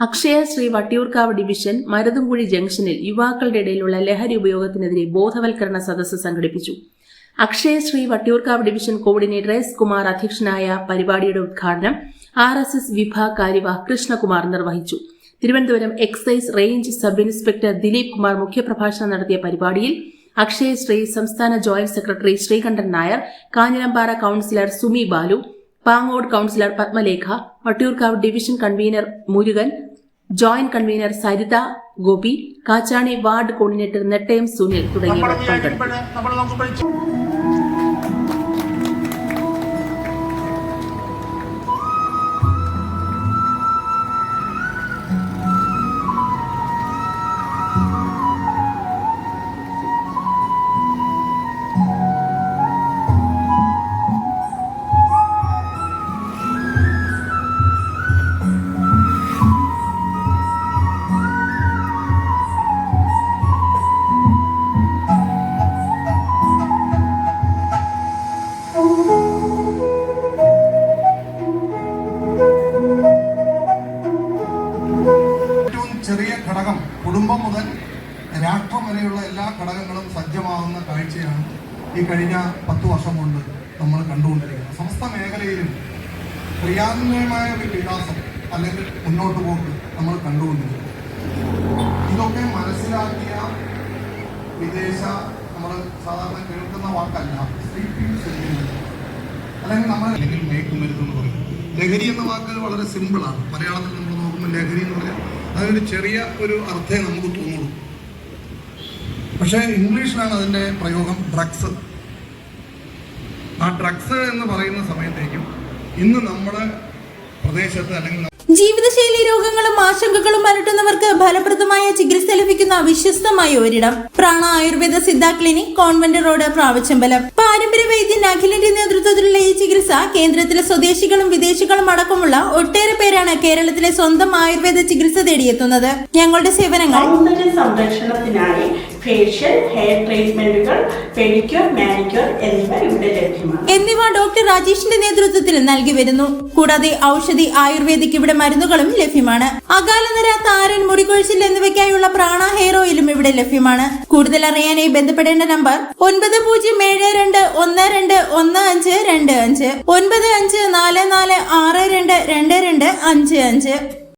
Akshaya Shri Vattiyoorkavu division Maruthumkuzhi ജംഗ്ഷനിൽ യുവാക്കളുടെ ഇടയിലുള്ള ലഹരി ഉപയോഗത്തിനെതിരെ ബോധവൽക്കരണ സദസ്സ് സംഘടിപ്പിച്ചു. Akshaya Shree Vattiyoorkavu division coordinator S Kumar അധ്യക്ഷനായ പരിപാടിയുടെ ഉദ്ഘാടനം ആർ എസ് എസ് വിഭാഗ് കാര്യവാഹ് കൃഷ്ണകുമാർ നിർവഹിച്ചു. Thiruvananthapuram excise range sub inspector Dileep Kumar മുഖ്യപ്രഭാഷണം നടത്തിയ പരിപാടിയിൽ അക്ഷയ ശ്രീ സംസ്ഥാന joint secretary Sreekantan Nair Kanjirampara councillor Sumi Balu Pangode councillor Padmalekha Vattiyoorkavu division convener Murukan joint convener Saritha Gopi Kachani ward coordinator Nettayam Sunil തുടങ്ങിയവർ പങ്കെടുത്തു. കുടുംബം മുതൽ രാഷ്ട്രം വരെയുള്ള എല്ലാ ഘടകങ്ങളും സജ്ജമാകുന്ന കാഴ്ചയാണ് ഈ കഴിഞ്ഞ പത്ത് വർഷം കൊണ്ട് നമ്മൾ കണ്ടുകൊണ്ടിരിക്കുന്നത്. സമസ്ത മേഖലയിലും ക്രിയാത്മകമായ ഒരു വികാസം അല്ലെങ്കിൽ മുന്നോട്ട് പോക്ക് നമ്മൾ കണ്ടുകൊണ്ടിരിക്കുന്നു. ഇതൊക്കെ മനസ്സിലാക്കിയ വിദേശ നമ്മൾ സാധാരണ കേൾക്കുന്ന വാക്കല്ല അല്ലെങ്കിൽ നമ്മൾ അല്ലെങ്കിൽ മേക്കുമരുന്ന് പറയും ലഹരി എന്ന വാക്ക് വളരെ സിമ്പിളാണ് മലയാളത്തിൽ നമ്മൾ നോക്കുമ്പോൾ ലഹരി അതിനൊരു ചെറിയ ഒരു അർത്ഥമേ നമുക്ക് തോന്നുള്ളൂ. പക്ഷേ ഇംഗ്ലീഷിലാണ് അതിന്റെ പ്രയോഗം ഡ്രഗ്സ് ആ ഡ്രഗ്സ് എന്ന് പറയുന്ന സമയത്തേക്കും ഇന്ന് നമ്മുടെ പ്രദേശത്ത് അല്ലെങ്കിൽ ജീവിതശൈലി രോഗങ്ങളും ആശങ്കകളും അലട്ടുന്നവർക്ക് ഫലപ്രദമായ ചികിത്സ ലഭിക്കുന്ന വിശ്വസ്തമായ ഒരിടം Prana Ayurveda Siddha clinic convent road Pravachambalam പാരമ്പര്യ വൈദ്യൻ അഖിലിന്റെ നേതൃത്വത്തിലുള്ള ഈ ചികിത്സ കേന്ദ്രത്തിലെ സ്വദേശികളും വിദേശികളും അടക്കമുള്ള ഒട്ടേറെ പേരാണ് കേരളത്തിലെ സ്വന്തം ആയുർവേദ ചികിത്സ തേടിയെത്തുന്നത്. ഞങ്ങളുടെ സേവനങ്ങൾ സംരക്ഷണത്തിനായി ഫേഷ്യൽ ഹെയർ ട്രീറ്റ്മെന്റുകൾ പെഡിക്യൂർ മാനിക്യൂർ എന്നിവ ഇവിടെ ലഭ്യമാണ്. എന്നിവ ഡോക്ടർ രാജേഷിന്റെ നേതൃത്വത്തിൽ നൽകി വരുന്നു. കൂടാതെ ഔഷധി ആയുർവേദിക് ഇവിടെ മരുന്നുകളും ലഭ്യമാണ്. അകാലനര താരൻ മുടികൊഴിച്ചിൽ എന്നിവയ്ക്കായുള്ള പ്രാണ ഹെയർ ഓയിലും ഇവിടെ ലഭ്യമാണ്. കൂടുതൽ അറിയാനായി ബന്ധപ്പെടേണ്ട നമ്പർ ഒൻപത് പൂജ്യം ഏഴ് രണ്ട് ഒന്ന് രണ്ട് ഒന്ന് അഞ്ച് രണ്ട് അഞ്ച് ഒൻപത് അഞ്ച് നാല് നാല് ആറ് രണ്ട് രണ്ട് രണ്ട് അഞ്ച് അഞ്ച്.